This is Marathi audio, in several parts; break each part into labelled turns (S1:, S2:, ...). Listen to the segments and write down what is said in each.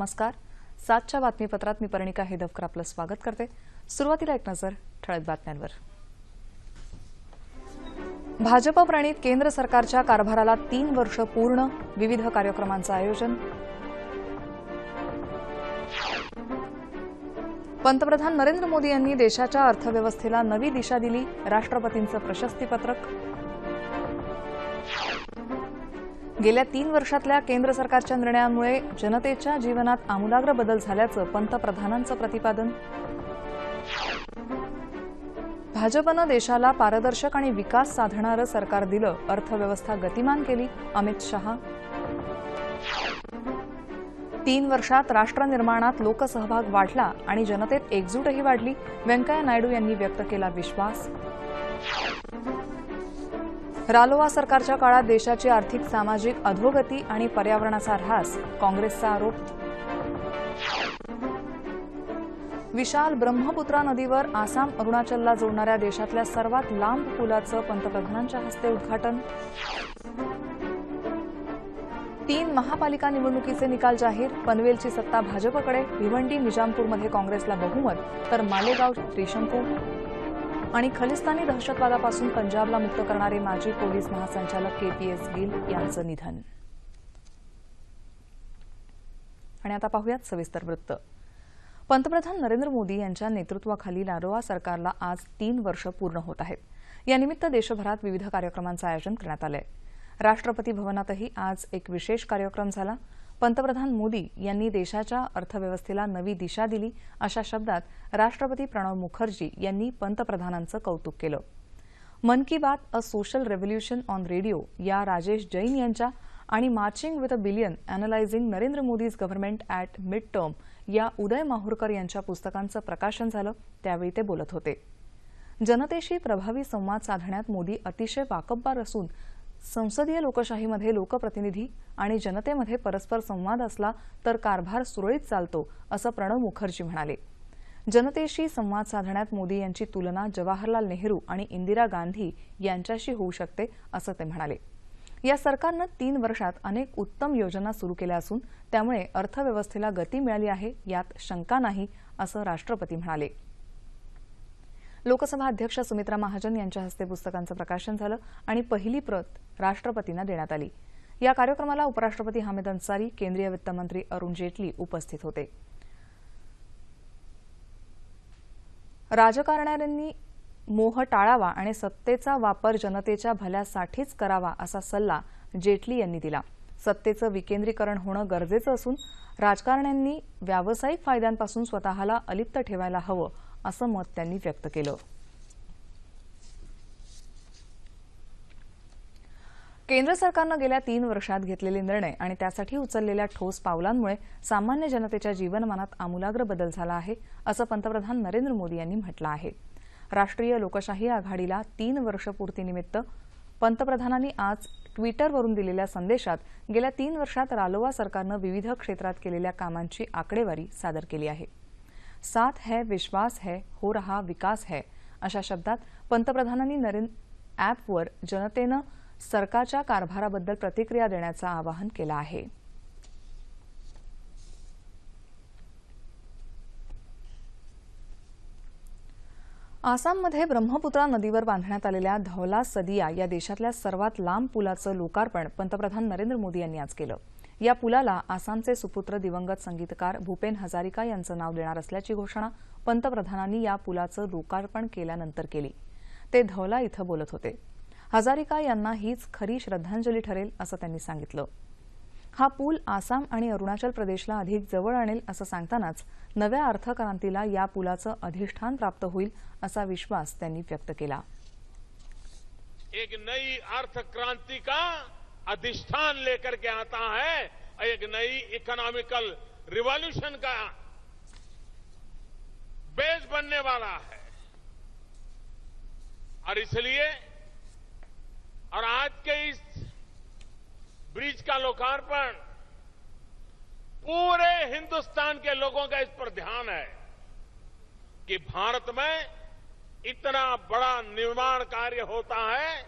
S1: नमस्कार. सातच्या बातमीपत्रात मी पर्णिका हेदवकर आपलं स्वागत करते. सुरुवातीला एक नजर ठळक बातम्यांवर. भाजप प्रणित केंद्र सरकारच्या कारभाराला तीन वर्ष पूर्ण विविध कार्यक्रमांचं आयोजन. पंतप्रधान नरेंद्र मोदी यांनी देशाच्या अर्थव्यवस्थेला नवी दिशा दिली राष्ट्रपतींचं प्रशस्तीपत्रक. गेल्या तीन वर्षातल्या केंद्र सरकारच्या निर्णयांमुळे जनतेच्या जीवनात आमूलाग्र बदल झाल्याचं पंतप्रधानांचं प्रतिपादन. भाजपनं देशाला पारदर्शक आणि विकास साधणारं सरकार दिलं अर्थव्यवस्था गतिमान केली अमित शहा. तीन वर्षात राष्ट्रनिर्माणात लोकसहभाग वाढला आणि जनतेत एकजूटही वाढली व्यंकय्या नायडू यांनी व्यक्त केला विश्वास. रालोआ सरकारच्या काळात देशाची आर्थिक सामाजिक अधोगती आणि पर्यावरणाचा ऱ्हास काँग्रेसचा आरोप. विशाल ब्रह्मपुत्रा नदीवर आसाम अरुणाचलला जोडणाऱ्या देशातल्या सर्वात लांब पुलाचं पंतप्रधानांच्या हस्ते उद्घाटन. तीन महापालिका निवडणुकीचे निकाल जाहीर पनवेलची सत्ता भाजपकडे भिवंडी निजामपूरमध्ये काँग्रेसला बहुमत तर मालेगाव त्रिशंकू. आणि खलिस्तानी दहशतवादापासून पंजाबला मुक्त करणारे माजी पोलीस महासंचालक केपीएस गिल यांचं निधन. आणि आता पाहूयात सविस्तर वृत्त. पंतप्रधान नरेंद्र मोदी यांच्या नेतृत्वाखाली नारोआ सरकारला आज तीन वर्ष पूर्ण होत आहेत. यानिमित्त देशभरात विविध कार्यक्रमांचं आयोजन करण्यात आलं आहे राष्ट्रपती भवनातही आज एक विशेष कार्यक्रम झाला. पंतप्रधान मोदी यांनी देशाच्या अर्थव्यवस्थेला नवी दिशा दिली अशा शब्दात राष्ट्रपती प्रणव मुखर्जी यांनी पंतप्रधानांचं कौतुक केलं. Mann Ki Baat a social revolution on radio या राजेश जैन यांच्या आणि marching with a billion analysing Narendra Modi's government at mid term या उदय माहूरकर यांच्या पुस्तकांचं प्रकाशन झालं त्यावेळी ते बोलत होते. जनतेशी प्रभावी संवाद साधण्यात मोदी अतिशय वाकबबार असून संसदीय लोकशाहीमध्ये लोकप्रतिनिधी आणि जनतेमध्ये परस्पर संवाद असला तर कारभार सुरळीत चालतो असं प्रणव मुखर्जी म्हणाले. जनतेशी संवाद साधण्यात मोदी यांची तुलना जवाहरलाल नेहरू आणि इंदिरा गांधी यांच्याशी होऊ शकते असं ते म्हणाले. या सरकारनं तीन वर्षात अनेक उत्तम योजना सुरू केल्या असून त्यामुळे अर्थव्यवस्थेला गती मिळाली आहे यात शंका नाही असं राष्ट्रपती म्हणाले. लोकसभा अध्यक्ष सुमित्रा महाजन यांच्या हस्ते पुस्तकांचं प्रकाशन झालं आणि पहिली प्रत राष्ट्रपतींना देण्यात आली. या कार्यक्रमाला उपराष्ट्रपती हामिद अन्सारी केंद्रीय वित्तमंत्री अरुण जेटली उपस्थित होते. राजकारण्यांनी मोह टाळावा आणि सत्तेचा वापर जनतेच्या भल्यासाठीच करावा असा सल्ला जेटली यांनी दिला. सत्तेचं विकेंद्रीकरण होणं गरजेचं असून राजकारण्यांनी व्यावसायिक फायद्यांपासून स्वतःला अलिप्त ठेवायला हवं असं मत त्यांनी व्यक्त केलं. केंद्र सरकारनं गेल्या तीन वर्षात घेतलेले निर्णय आणि त्यासाठी उचललेल्या ठोस पावलांमुळे सामान्य जनतेच्या जीवनमानात आमूलाग्र बदल झाला आहे असं पंतप्रधान नरेंद्र मोदी यांनी म्हटलं आहे. राष्ट्रीय लोकशाही आघाडीला तीन वर्षपूर्तीनिमित्त पंतप्रधानांनी आज ट्विटरवरून दिलेल्या संदेशात गेल्या तीन वर्षात रालोआ सरकारनं विविध क्षेत्रात केलेल्या कामांची आकडेवारी सादर केली आहे. साथ है विश्वास है हो रहा विकास है अशा शब्दात पंतप्रधानांनी नरेंद्र ॲपवर जनतेनं सरकारच्या कारभाराबद्दल प्रतिक्रिया देण्याचं आवाहन केलं आहे. आसाममध्ये ब्रह्मपुत्रा नदीवर बांधण्यात आलेल्या धौला सदिया या देशातल्या सर्वात लांब पुलाचं लोकार्पण पंतप्रधान नरेंद्र मोदी यांनी आज केलं. या पुलाला आसामचे सुपुत्र दिवंगत संगीतकार भूपेन हजारिका यांचं नाव देणार असल्याची घोषणा पंतप्रधानांनी या पुलाचं लोकार्पण केल्यानंतर केली. ते धौला इथं बोलत होते. हजारिका यांना हीच खरी श्रद्धांजली ठरेल असं त्यांनी सांगितलं. हा पूल आसाम आणि अरुणाचल प्रदेशला अधिक जवळ आणेल असं सांगतानाच नव्या अर्थक्रांतीला या पुलाचं अधिष्ठान प्राप्त होईल असा विश्वास त्यांनी व्यक्त केला.
S2: एक नई अर्थक्रांती का अधिष्ठान लेकर के आता है, एक नई इकोनॉमिकल रिवॉल्यूशन का बेस बनने वाला है। और इसलिए, और आज के इस ब्रिज का लोकार्पण पूरे हिंदुस्तान के लोगों का इस पर ध्यान है कि भारत में इतना बड़ा निर्माण कार्य होता है,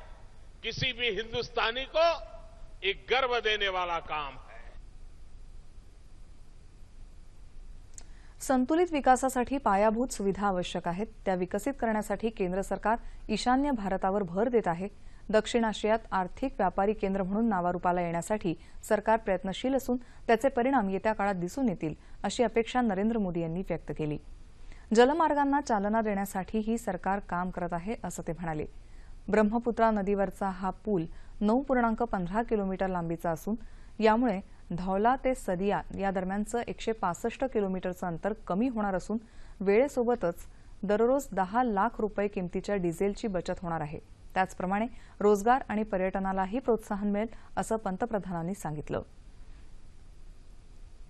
S2: किसी भी हिंदुस्तानी को एक गर्व देने वाला काम है।
S1: संतुलित विकासासाठी पायाभूत सुविधा आवश्यक आहेत. त्या विकसित करण्यासाठी केंद्र सरकार ईशान्य भारतावर भर देत आहे. दक्षिण आशियात आर्थिक व्यापारी केंद्र म्हणून नावारूपाला येण्यासाठी सरकार प्रयत्नशील असून त्याचे परिणाम येत्या काळात दिसून येतील अशी अपेक्षा नरेंद्र मोदी यांनी व्यक्त केली. जलमार्गांना चालना देण्यासाठीही सरकार काम करत आहे असं ते म्हणाले. ब्रह्मपुत्रा नदीवरचा हा पूल नऊ पूर्णांक पंधरा किलोमीटर लांबीचा असून यामुळे धौला ते सदिया या दरम्यानचं एकशे पासष्ट किलोमीटरचं अंतर कमी होणार असून वेळेसोबतच दररोज दहा लाख रुपये किमतीच्या डिझेलची बचत होणार आहे. त्याचप्रमाणे रोजगार आणि पर्यटनालाही प्रोत्साहन मिळेल असं पंतप्रधानांनी सांगितलं.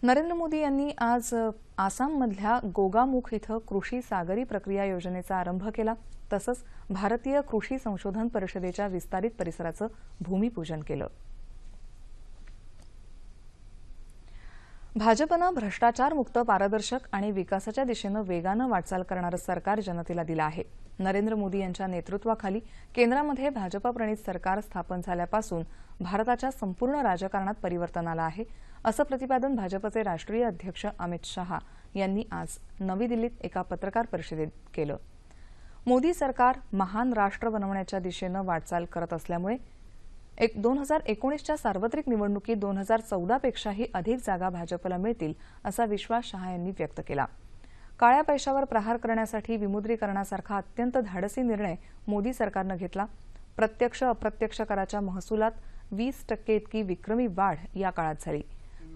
S1: नरेंद्र मोदी यांनी आज आसाममधल्या गोगामुख इथं कृषी सागरी प्रक्रिया योजनेचा आरंभ केला. तसंच भारतीय कृषी संशोधन परिषदेच्या विस्तारित परिसराचं भूमिपूजन केलं. भाजपनं भ्रष्टाचारमुक्त पारदर्शक आणि विकासाच्या दिशेनं वेगानं वाटचाल करणारं सरकार जनतेला दिलं आहे. नरेंद्र मोदी यांच्या नेतृत्वाखाली केंद्रामध्ये भाजपाप्रणित सरकार स्थापन झाल्यापासून भारताच्या संपूर्ण राजकारणात परिवर्तन आलं आहे. असं प्रतिपादन भाजपचे राष्ट्रीय अध्यक्ष अमित शहा यांनी आज नवी दिल्लीत एका पत्रकार परिषदेत केलं. मोदी सरकार महान राष्ट्र बनवण्याच्या दिशेनं वाटचाल करत असल्यामुळे एक दोन हजार एकोणीसच्या सार्वत्रिक निवडणुकीत दोन हजार चौदापेक्षाही अधिक जागा भाजपला मिळतील असा विश्वास शहा यांनी व्यक्त केला. काळ्या पैशावर प्रहार करण्यासाठी विमुद्रीकरणासारखा अत्यंत धाडसी निर्णय मोदी सरकारनं घेतला. प्रत्यक्ष अप्रत्यक्ष कराच्या महसुलात वीस टक्के इतकी विक्रमी वाढ या काळात झाली.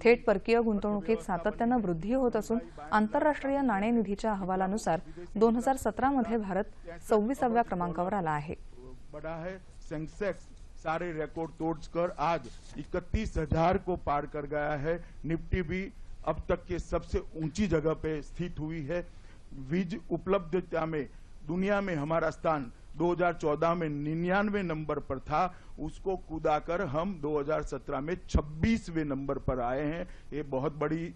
S1: थेट परकीय गुंतवणुकीत सातत्यानं वृद्धी होत असून आंतरराष्ट्रीय नाणेनिधीच्या अहवालानुसार दोन हजार सतरामध्ये भारत सव्वीसाव्या क्रमांकावर आला आहे.
S3: सेंसेक्स सारे रेकॉर्ड तोड़कर आज इकतीस हजार को पार कर गया है. निफ्टी भी अब तक के सबसे ऊँची जगह पे स्थित हुई है बीज उपलब्धता में। दुनिया में हमारा स्थान 2014 में निन्यानवे नंबर पर था। उसको कूदाकर हम 2017 में 26वें नंबर पर आए हैं। ये बहुत बड़ी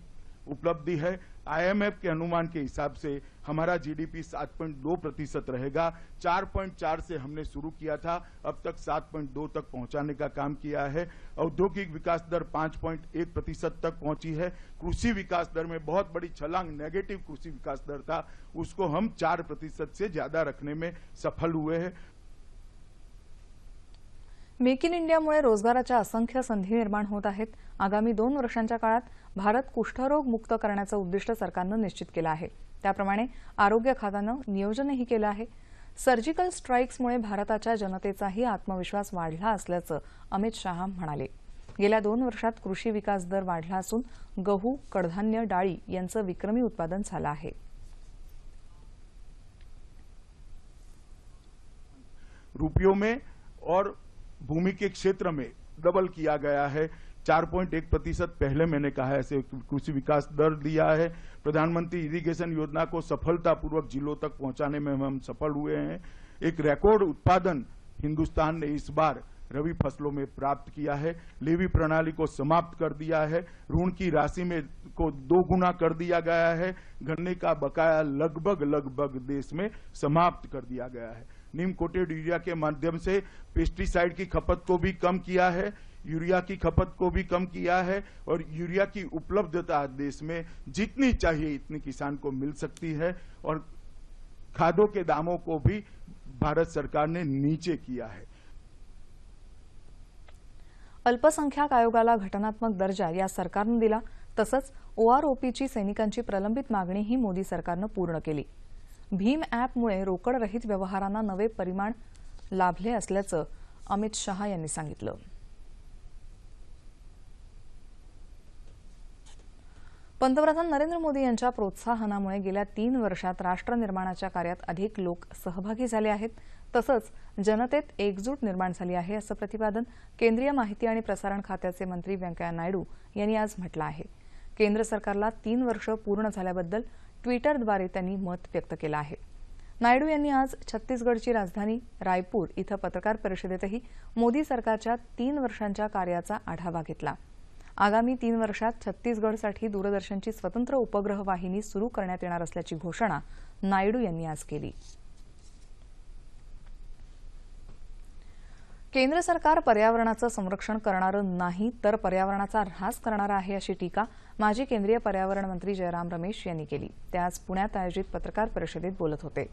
S3: उपलब्धि है। आईएमएफ के अनुमान के हिसाब से हमारा जीडीपी 7.2 प्रतिशत रहेगा। 4.4 से हमने शुरू किया था, अब तक 7.2 तक पहुँचाने का काम किया है। औद्योगिक विकास दर 5.1 प्रतिशत तक पहुँची है। कृषि विकास दर में बहुत बड़ी छलांग नेगेटिव कृषि विकास दर था, उसको हम 4 प्रतिशत से ज़्यादा रखने में सफल हुए हैं।
S1: मेक इन इंडियामुळे रोजगाराच्या असंख्य संधी निर्माण होत आहेत. आगामी दोन वर्षांच्या काळात भारत कुष्ठरोग मुक्त करण्याचं उद्दिष्ट सरकारनं निश्चित केलं आहे. त्याप्रमाणे आरोग्य खात्यानं नियोजनही केलं आहे. सर्जिकल स्ट्राईक्समुळे भारताच्या जनतेचाही आत्मविश्वास वाढला असल्याचं अमित शहा म्हणाले. गेल्या दोन वर्षात कृषी विकास दर वाढला असून गहू कडधान्य डाळी यांचं विक्रमी उत्पादन झालं आहे.
S3: रुपयों में और भूमि के क्षेत्र में डबल किया गया है। 4.1 प्रतिशत पहले मैंने कहा ऐसे कृषि विकास दर दिया है। प्रधानमंत्री इरिगेशन योजना को सफलतापूर्वक जिलों तक पहुँचाने में हम सफल हुए हैं। एक रिकॉर्ड उत्पादन हिंदुस्तान ने इस बार रबी फ़सलों में प्राप्त किया है। लेवी प्रणाली को समाप्त कर दिया है। ऋण की राशि में को दो गुना कर दिया गया है। गन्ने का बकाया लगभग लगभग देश में समाप्त कर दिया गया है। नीम कोटेड यूरिया के माध्यम से पेस्टिसाइड की खपत को भी कम किया है, यूरिया की खपत को भी कम किया है और यूरिया की उपलब्धता देश में जितनी चाहिए इतनी किसान को मिल सकती है और खादों के दामों को भी भारत सरकार ने नीचे किया है।
S1: अल्पसंख्याक आयोगाला घटनात्मक दर्जा या सरकारनं दिला, तसंच ओआरओपीची सैनिकांची प्रलंबित मागणीही मोदी सरकारनं पूर्ण केली. भीम ॲपमुळे रोकडरहित व्यवहारांना नवे परिमाण लाभले असल्याचं अमित शहा यांनी सांगितलं. पंतप्रधान नरेंद्र मोदी यांच्या प्रोत्साहनामुळे गेल्या तीन वर्षात राष्ट्र निर्माणाच्या कार्यात अधिक लोक सहभागी झाले आहेत. तसंच जनतेत एकजूट निर्माण झाली आहे असं प्रतिपादन केंद्रीय माहिती आणि प्रसारण खात्याचे मंत्री व्यंकय्या नायडू यांनी आज म्हटलं आहे. केंद्र सरकारला तीन वर्ष पूर्ण झाल्याबद्दल ट्विटरद्वारे त्यांनी मत व्यक्त केलं आहे. नायडू यांनी आज छत्तीसगडची राजधानी रायपूर इथं पत्रकार परिषदेतही मोदी सरकारच्या तीन वर्षांच्या कार्याचा आढावा घेतला. आगामी तीन वर्षात छत्तीसगडसाठी दूरदर्शनची स्वतंत्र उपग्रह वाहिनी सुरू करण्यात येणार असल्याची घोषणा नायडू यांनी आज केली. केंद्र सरकार पर्यावरणाचं संरक्षण करणारं नाही तर पर्यावरणाचा ऱ्हास करणारं आहे अशी टीका माजी केंद्रीय पर्यावरण मंत्री जयराम रमेश यांनी केली. ते आज पुण्यात आयोजित पत्रकार परिषदेत बोलत होते.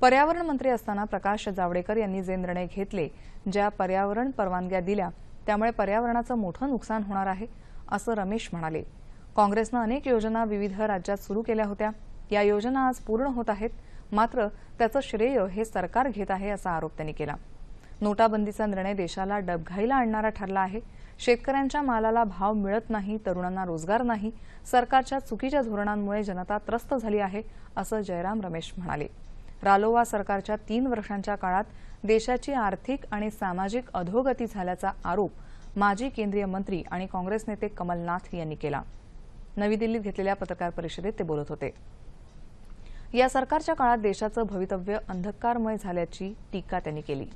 S1: पर्यावरण मंत्री असताना प्रकाश जावडेकर यांनी जे निर्णय घेतले ज्या पर्यावरण परवानग्या दिल्या त्यामुळे पर्यावरणाचं मोठं नुकसान होणार आहे असं रमेश म्हणाले. काँग्रेसनं अनेक योजना विविध राज्यात सुरू केल्या होत्या. या योजना आज पूर्ण होत आहेत मात्र त्याचं श्रेय हे सरकार घेत आहे असा आरोप त्यांनी केला. नोटाबंदीचा निर्णय देशाला डबघाईला आणणारा ठरला आहे. शेतकऱ्यांच्या मालाला भाव मिळत नाही तरुणांना रोजगार नाही सरकारच्या चुकीच्या धोरणांमुळे जनता त्रस्त झाली आहे असं जयराम रमेश म्हणाले. रालोवा सरकारच्या तीन वर्षांच्या काळात देशाची आर्थिक आणि सामाजिक अधोगती झाल्याचा आरोप माजी केंद्रीय मंत्री आणि काँग्रेस नेते कमलनाथ यांनी केला. नवी दिल्लीत घेतलेल्या पत्रकार परिषदेत ते बोलत होते. या सरकारच्या काळात देशाचं भवितव्य अंधकारमय झाल्याची टीका त्यांनी केली.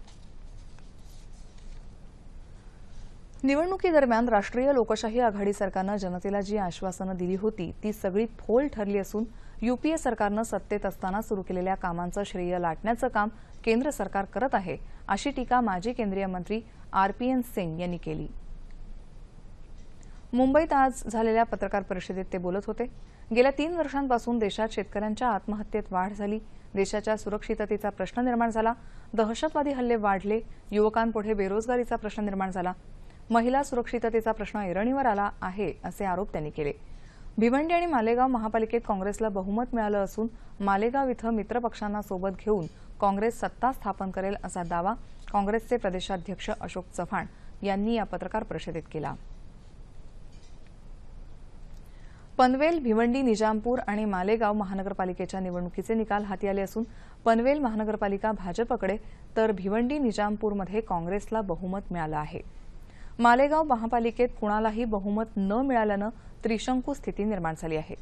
S1: निवडणुकीदरम्यान राष्ट्रीय लोकशाही आघाडी सरकारनं जनतेला जी आश्वासनं दिली होती ती सगळी फोल ठरली असून युपीए सरकारनं सत्तेत असताना सुरू केलेल्या कामांचं श्रेय लाटण्याचं काम केंद्र सरकार करत आहे अशी टीका माजी केंद्रीय मंत्री आर पी एन सिंग यांनी केली. मुंबईत आज झालेल्या पत्रकार परिषदेत ते बोलत होते. गेल्या तीन वर्षांपासून देशात शेतकऱ्यांच्या आत्महत्येत वाढ झाली. देशाच्या सुरक्षिततेचा प्रश्न निर्माण झाला. दहशतवादी हल्ले वाढले. युवकांपुढे बेरोजगारीचा प्रश्न निर्माण झाला. महिला सुरक्षिततेचा प्रश्न ऐरणीवर आला आहे असे आरोप त्यांनी केले. भिवंडी आणि मालेगाव महापालिकेत काँग्रेसला बहुमत मिळालं असून मालेगाव इथं मित्रपक्षांना सोबत घेऊन काँग्रेस सत्ता स्थापन करेल असा दावा काँग्रेसचे प्रदेशाध्यक्ष अशोक चव्हाण यांनी या पत्रकार परिषदेत केला. पनवेल भिवंडी निजामपूर आणि मालेगाव महानगरपालिकेच्या निवडणुकीचे निकाल हाती आले असून पनवेल महानगरपालिका भाजपकडे तर भिवंडी निजामपूरमध्ये काँग्रेसला बहुमत मिळालं आहे. मालेगाव महापालिकेत कुणालाही बहुमत न मिळाल्यानं त्रिशंकू स्थिती निर्माण झाली आहे.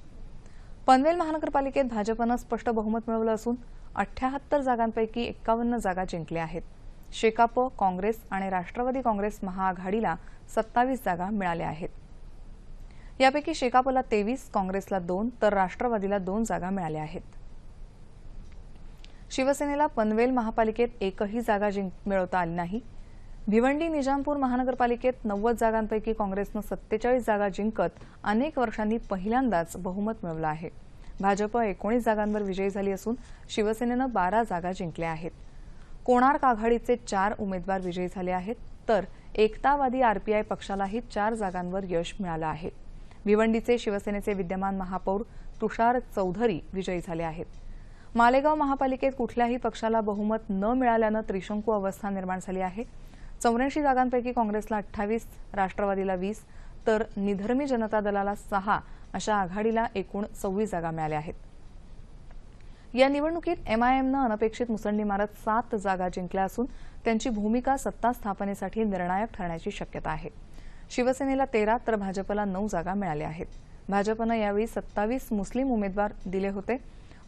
S1: पनवेल महानगरपालिकेत भाजपनं स्पष्ट बहुमत मिळवलं असून अठ्याहत्तर जागांपैकी एक्कावन्न जागा जिंकल्या आहेत. शेकाप काँग्रेस आणि राष्ट्रवादी काँग्रेस महाआघाडीला सत्तावीस जागा मिळाल्या आहेत. यापैकी शेकापला तेवीस काँग्रेसला दोन तर राष्ट्रवादीला दोन जागा मिळाल्या आहेत. शिवसेनेला पनवेल महापालिकेत एकही जागा जिंक मिळवता आली नाही. भिवंडी निजामपूर महानगरपालिकेत नव्वद जागांपैकी काँग्रेसनं सत्तेचाळीस जागा जिंकत अनेक वर्षांनी पहिल्यांदाच बहुमत मिळवलं आहे. भाजप एकोणीस जागांवर विजयी झाली असून शिवसेनेनं बारा जागा जिंकल्या आहेत. कोणार्क आघाडीचे चार उमेदवार विजयी झाले आहेत तर एकतावादी आरपीआय पक्षालाही चार जागांवर यश मिळालं आहे. भिवंडीचे शिवसेनेचे विद्यमान महापौर तुषार चौधरी विजयी झाले आहेत. मालेगाव महापालिकेत कुठल्याही पक्षाला बहुमत न मिळाल्यानं त्रिशंकू अवस्था निर्माण झाली आहे. चौऱ्याऐंशी जागांपैकी काँग्रेसला अठ्ठावीस राष्ट्रवादीला वीस तर निधर्मी जनता दलाला सहा अशा आघाडीला एकूण सव्वीस जागा मिळाल्या आहेत. या निवडणुकीत एमआयएमनं अनपेक्षित मुसंडी मारत सात जागा जिंकल्या असून त्यांची भूमिका सत्ता स्थापनेसाठी निर्णायक ठरण्याची शक्यता आहे. शिवसेनेला तेरा तर भाजपला नऊ जागा मिळाल्या आहेत. भाजपनं यावेळी सत्तावीस मुस्लिम उमेदवार दिले होते.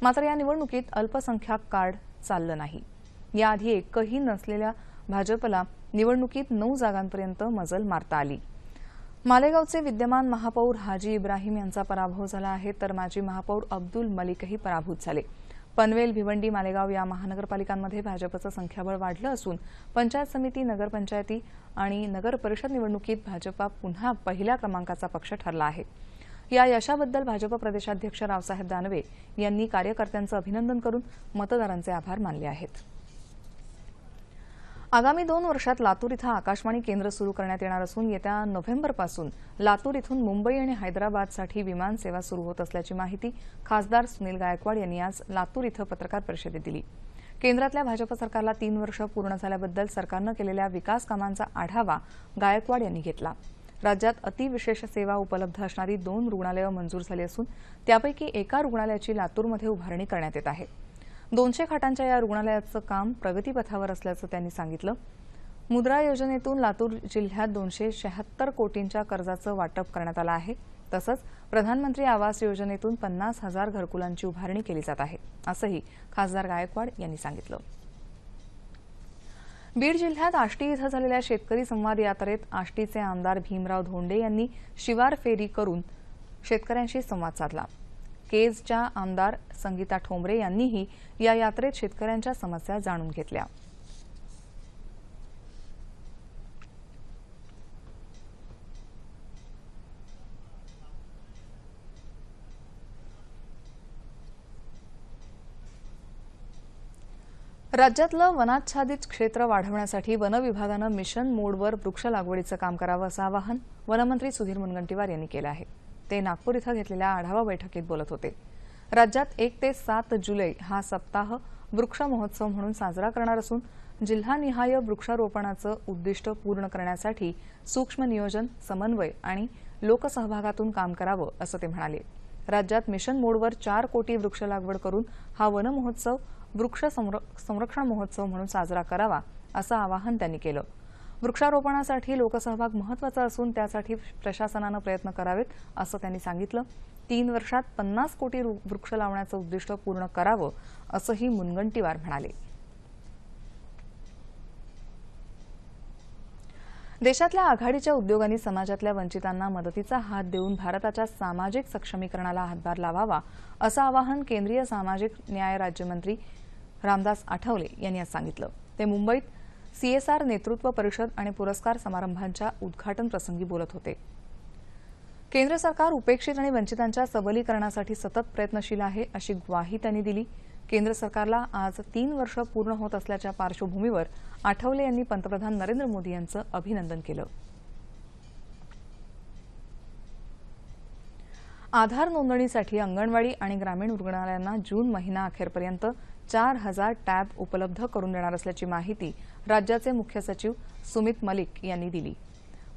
S1: मात्र या निवडणुकीत अल्पसंख्याक कार्ड चाललं नाही. याआधी एकही नसलेल्या भाजपला निवडणुकीत नऊ जागांपर्यंत मजल मारता आली. मालेगावचे विद्यमान महापौर हाजी इब्राहिम यांचा पराभव झाला आहे तर माजी महापौर अब्दुल मलिकही पराभूत झाले. पनवेल भिवंडी मालेगाव या महानगरपालिकांमध्ये भाजपचं संख्याबळ वाढलं असून पंचायत समिती नगरपंचायती आणि नगर परिषद निवडणुकीत भाजपा पुन्हा पहिल्या क्रमांकाचा पक्ष ठरला आहे. या यशाबद्दल भाजप प्रदेशाध्यक्ष रावसाहेब दानवे यांनी कार्यकर्त्यांचं अभिनंदन करून मतदारांचे आभार मानले आहेत. आगामी दोन वर्षात लातूर इथं आकाशवाणी केंद्र सुरू करण्यात येणार असून येत्या नोव्हेंबरपासून लातूर इथून मुंबई आणि हैदराबादसाठी विमान सेवा सुरू होत असल्याची माहिती खासदार सुनील गायकवाड यांनी आज लातूर इथं पत्रकार परिषदेत दिली. केंद्रातल्या भाजप सरकारला तीन वर्ष पूर्ण झाल्याबद्दल सरकारनं केलेल्या विकास कामांचा आढावा गायकवाड यांनी घेतला. राज्यात अतिविशेष सेवा उपलब्ध असणारी दोन रुग्णालयं मंजूर झाली असून त्यापैकी एका रुग्णालयाची लातूरमध्ये उभारणी करण्यात येत आहे. दोनशे खाटांच्या या रुग्णालयाचं काम प्रगतीपथावर असल्याचं त्यांनी सांगितलं. मुद्रा योजनेतून लातूर जिल्ह्यात दोनशे शहात्तर कोटींच्या कर्जाचं वाटप करण्यात आलं आहे. तसंच प्रधानमंत्री आवास योजनेतून पन्नास हजार घरकुलांची उभारणी केली जात आहे असंही खासदार गायकवाड यांनी सांगितलं. बीड जिल्ह्यात आष्टी इथं झालेल्या शेतकरी संवाद यात्रेत आष्टीचे आमदार भीमराव धोंडे यांनी शिवार फेरी करून शेतकऱ्यांशी संवाद साधला. केजच्या आमदार संगीता ठोंबरे यांनीही या यात्रेत शेतकऱ्यांच्या समस्या जाणून घेतल्या. राज्यातलं वनाच्छादित क्षेत्र वाढवण्यासाठी वन विभागानं मिशन मोडवर वृक्ष लागवडीचं काम करावं असं आवाहन वनमंत्री सुधीर मुनगंटीवार यांनी केलं आहे. ते नागपूर इथं घेतलेल्या आढावा बैठकीत बोलत होते. राज्यात एक ते सात जुलै हा सप्ताह वृक्ष महोत्सव म्हणून साजरा करणार असून जिल्हानिहाय वृक्षारोपणाचं उद्दिष्ट पूर्ण करण्यासाठी सूक्ष्म नियोजन समन्वय आणि लोकसहभागातून काम करावं असं ते म्हणाले. राज्यात मिशन मोडवर चार कोटी वृक्ष लागवड करून हा वन महोत्सव वृक्ष संर- संरक्षण महोत्सव म्हणून साजरा करावा असं आवाहन त्यांनी केलं. वृक्षारोपणासाठी लोकसहभाग महत्त्वाचा असून त्यासाठी प्रशासनानं प्रयत्न करावेत असं त्यांनी सांगितलं. तीन वर्षात पन्नास कोटी वृक्ष लावण्याचं उद्दिष्ट पूर्ण करावं असंही मुनगंटीवार म्हणाले. देशातल्या आघाडीच्या उद्योगांनी समाजातल्या वंचितांना मदतीचा हात देऊन भारताच्या सामाजिक सक्षमीकरणाला हातभार लावावा असं आवाहन केंद्रीय सामाजिक न्याय राज्यमंत्री रामदास आठवले यांनी आज सांगितलं. ते मुंबईत सीएसआर नेतृत्व परिषद आणि पुरस्कार समारंभांच्या उद्घाटनप्रसंगी बोलत होते. केंद्र सरकार उपेक्षित आणि वंचितांच्या सबलीकरणासाठी सतत प्रयत्नशील आहे अशी ग्वाही त्यांनी दिली. केंद्र सरकारला आज तीन वर्ष पूर्ण होत असल्याच्या पार्श्वभूमीवर आठवले यांनी पंतप्रधान नरेंद्र मोदी यांचं अभिनंदन केलं. आधार नोंदणीसाठी अंगणवाडी आणि ग्रामीण रुग्णालयांना जून महिना अखेरपर्यंत चार हजार टॅब उपलब्ध करून देणार असल्याची माहिती राज्याचे मुख्य सचिव सुमित मलिक यांनी दिली.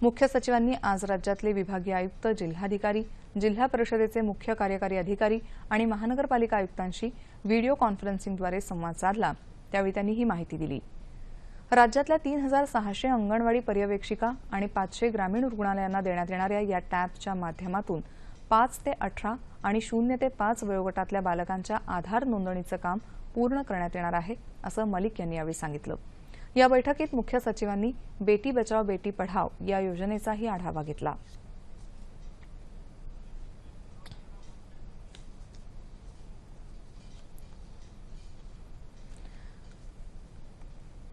S1: मुख्य सचिवांनी आज राज्यातले विभागीय आयुक्त जिल्हाधिकारी जिल्हा परिषदेचे मुख्य कार्यकारी अधिकारी आणि महानगरपालिका आयुक्तांशी व्हिडिओ कॉन्फरन्सिंगद्वारे संवाद साधला. त्यावेळी त्यांनी ही माहिती दिली. राज्यातल्या तीन हजार सहाशे अंगणवाडी पर्यवेक्षिका आणि पाचशे ग्रामीण रुग्णालयांना देण्यात येणाऱ्या या टॅबच्या माध्यमातून पाच ते अठरा आणि शून्य ते पाच वयोगटातल्या बालकांच्या आधार नोंदणीचं काम पूर्ण करण्यात येणार आहे असं मलिक यांनी यावेळी सांगितलं. या बैठकीत मुख्य सचिवांनी बेटी बचाव बेटी पढाव या योजनेचाही आढावा घेतला.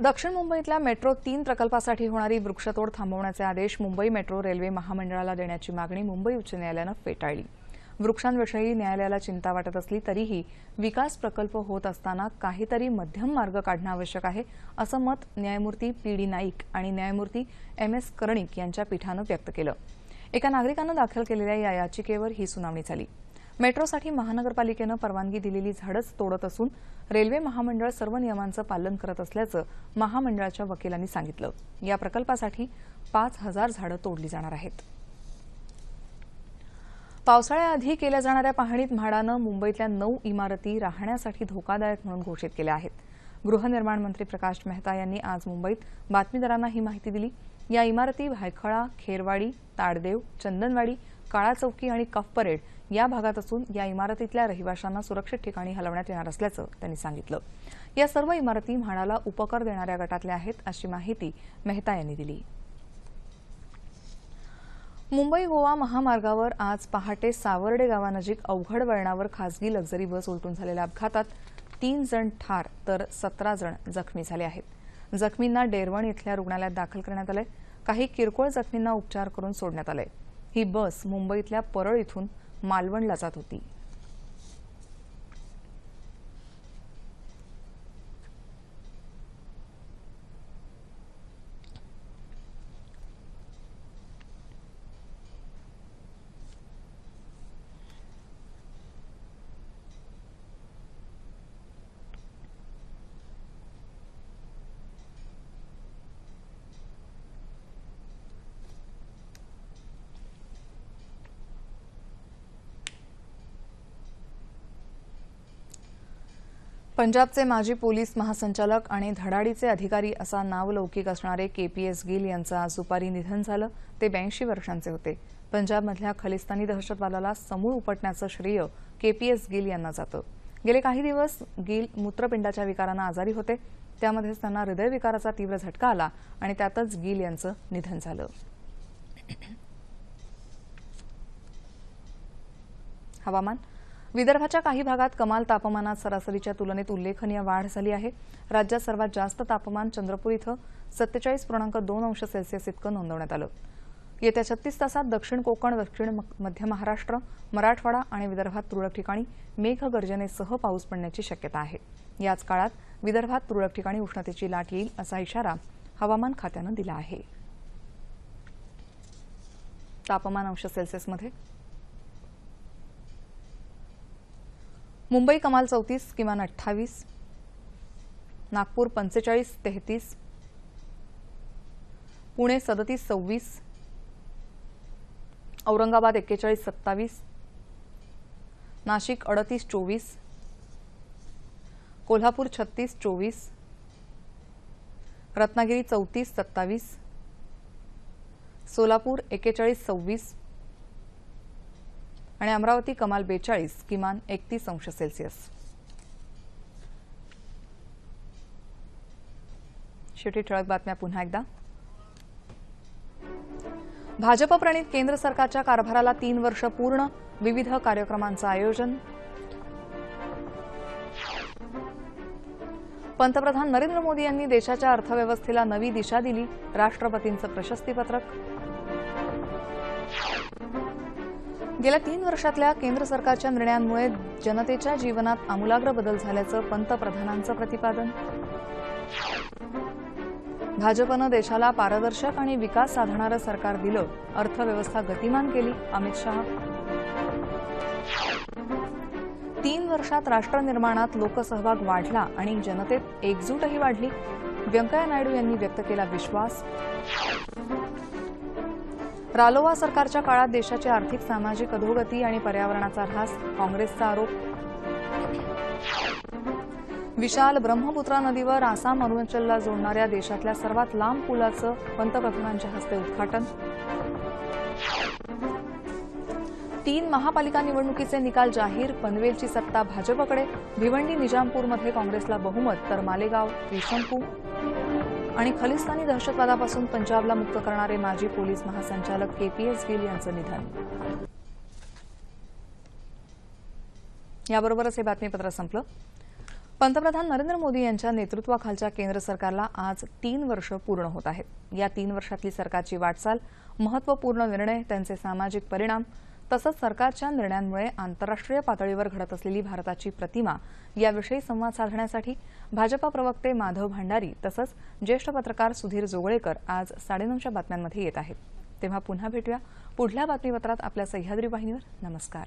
S1: दक्षिण मुंबईतल्या मेट्रो तीन प्रकल्पासाठी होणारी वृक्षतोड थांबवण्याचे आदेश मुंबई मेट्रो रेल्वे महामंडळाला देण्याची मागणी मुंबई उच्च न्यायालयानं फेटाळली. वृक्षांविषयी न्यायालयाला चिंता वाटत असली तरीही विकास प्रकल्प होत असताना काहीतरी मध्यम मार्ग काढणं आवश्यक आहे असं मत न्यायमूर्ती पी डी नाईक आणि न्यायमूर्ती एम एस कर्णिक यांच्या पीठानं व्यक्त केलं. एका नागरिकानं दाखल केलेल्या या याचिकेवर ही सुनावणी झाली. मेट्रोसाठी महानगरपालिकेनं परवानगी दिलेली झाडच तोडत असून रेल्वे महामंडळ सर्व नियमांचं पालन करत असल्याचं महामंडळाच्या वकिलांनी सांगितलं. या प्रकल्पासाठी पाच हजार झाडं तोडली जाणार आहेत. पावसाळ्याआधी केल्या जाणाऱ्या पाहणीत म्हाडानं मुंबईतल्या नऊ इमारती राहण्यासाठी धोकादायक म्हणून घोषित केल्या आहेत. गृहनिर्माण मंत्री प्रकाश मेहता यांनी आज मुंबईत बातमीदारांना ही माहिती दिली. या इमारती भायखळा खेरवाडी ताडदेव चंदनवाडी काळा चौकी आणि कफ परेड या भागात असून या इमारतीतल्या रहिवाशांना सुरक्षित ठिकाणी हलवण्यात येणार असल्याचं त्यांनी सांगितलं. या सर्व इमारती म्हाडाला उपकर देणाऱ्या गटातल्या आहेत अशी माहिती मेहता यांनी दिली. मुंबई गोवा महामार्गावर आज पहाटे सावर्डे गावानजीक अवघड वळणावर खासगी लक्झरी बस उलटून झालेल्या अपघातात तीन जण ठार तर सतरा जण जखमी झाले आहेत. जखमींना डेरवण इथल्या रुग्णालयात दाखल करण्यात आलंय. काही किरकोळ जखमींना उपचार करून सोडण्यात आलंय. ही बस मुंबईतल्या परळ इथून मालवणला जात होती. पंजाबचे माजी पोलीस महासंचालक आणि धडाडीचे अधिकारी असा नावलौकिक असणारे केपीएस गिल यांचं आज दुपारी निधन झालं. ते ब्याऐंशी वर्षांचे होते. पंजाबमधल्या खलिस्तानी दहशतवादाला समूळ उपटण्याचं श्रेय केपीएस गिल यांना जातं. गेले काही दिवस गिल मूत्रपिंडाच्या विकारानं आजारी होते. त्यामध्येच त्यांना हृदयविकाराचा तीव्र झटका आला आणि त्यातच गिल यांचं निधन झालं. हवामान विदर्भाच्या काही भागात कमाल तापमानात सरासरीच्या तुलनेत उल्लेखनीय वाढ झाली आहे. राज्यात सर्वात जास्त तापमान चंद्रपूर इथं सत्तेचाळीस पूर्णांक दोन अंश सेल्सिअस इतकं नोंदवण्यात आलं. येत्या छत्तीस तासात दक्षिण कोकण दक्षिण म- मध्य महाराष्ट्र मराठवाडा आणि विदर्भात तुरळक ठिकाणी मेघगर्जनेसह पाऊस पडण्याची शक्यता आहे. याच काळात विदर्भात तुरळक ठिकाणी उष्णतेची लाट येईल असा इशारा हवामान खात्यानं दिला आहे. तापमान अंश सेल्सिअसमध्ये मुंबई कमाल चौतीस किमान अठ्ठावीस नागपूर पंचेचाळीस तेहतीस पुणे सदतीस सव्वीस औरंगाबाद एक्केचाळीस सत्तावीस नाशिक अडतीस चोवीस कोल्हापूर छत्तीस चोवीस रत्नागिरी चौतीस सत्तावीस सोलापूर एक्केचाळीस सव्वीस आणि अमरावती कमाल बेचाळीस किमान एकतीस अंश सेल्सिअस. शेवटी ठळक बातम्या पुन्हा एकदा. भाजप प्रणित केंद्र सरकारच्या कारभाराला तीन वर्ष पूर्ण विविध कार्यक्रमांचं आयोजन. पंतप्रधान नरेंद्र मोदी यांनी देशाच्या अर्थव्यवस्थेला नवी दिशा दिली राष्ट्रपतींचं प्रशस्तीपत्रक. गेल्या तीन वर्षातल्या केंद्र सरकारच्या निर्णयांमुळे जनतेच्या जीवनात आमूलाग्र बदल झाल्याचं पंतप्रधानांचं प्रतिपादन. भाजपनं देशाला पारदर्शक आणि विकास साधणारं सरकार दिलं अर्थव्यवस्था गतिमान केली अमित शहा. तीन वर्षात राष्ट्रनिर्माणात लोकसहभाग वाढला आणि जनतेत एकजूटही वाढली. व्यंकय्या नायडू यांनी व्यक्त केला विश्वास. रालोवा सरकारच्या काळात देशाची आर्थिक सामाजिक अधोगती आणि पर्यावरणाचा ऱ्हास काँग्रेसचा आरोप. विशाल ब्रह्मपुत्रा नदीवर आसाम अरुणाचलला जोडणाऱ्या देशातल्या सर्वात लांब पुलाचं पंतप्रधानांच्या हस्ते उद्घाटन. तीन महापालिका निवडणुकीचे निकाल जाहीर पनवेलची सत्ता भाजपकडे भिवंडी निजामपूरमध्ये काँग्रेसला बहुमत तर मालेगाव त्रिशंकू आणि खलिस्तानी दहशतवादापासून पंजाबला मुक्त करणारे माजी पोलीस महासंचालक केपीएस गिल यांचं निधन. याबरोबरच हे बातमीपत्र संपलं. पंतप्रधान नरेंद्र मोदी यांच्या नेतृत्वाखालच्या केंद्र सरकारला आज तीन वर्ष पूर्ण होत आहेत. या तीन वर्षातली सरकारची वाटचाल महत्त्वपूर्ण निर्णय त्यांचे सामाजिक परिणाम तसंच सरकारच्या निर्णयांमुळे आंतरराष्ट्रीय पातळीवर घडत असलेली भारताची प्रतिमा याविषयी संवाद साधण्यासाठी भाजपा प्रवक्ते माधव भांडारी तसंच ज्येष्ठ पत्रकार सुधीर जोगळेकर आज साडेनऊच्या बातम्यांमध्ये येत आहेत. तेव्हा पुन्हा भेटूया. पुढल्या बातमीपत्रात आपल्या सह्याद्री वाहिनीवर. नमस्कार.